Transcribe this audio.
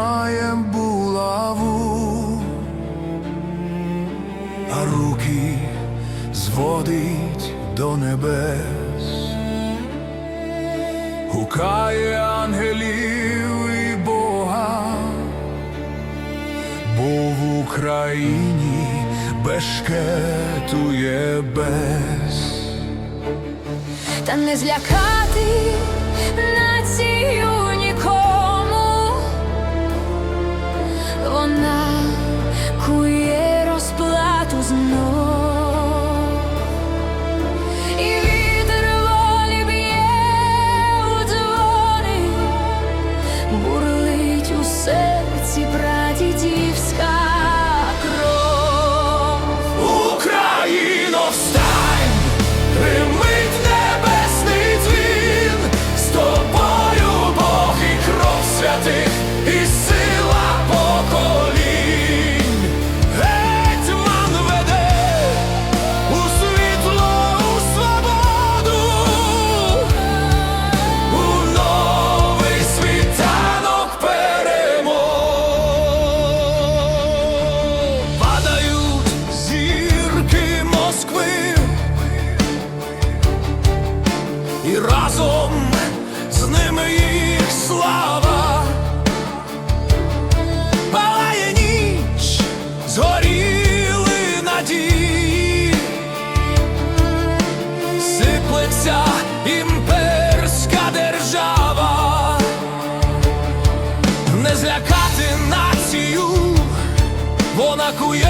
тримає булаву, а руки зводить до небес, гукає ангелів і Бога, бо в Україні бешкетує без, та не злякати націю. і разом з ними їх слава, палає ніч, згоріли надії, сиплеться імперська держава, не злякати націю, вона кує.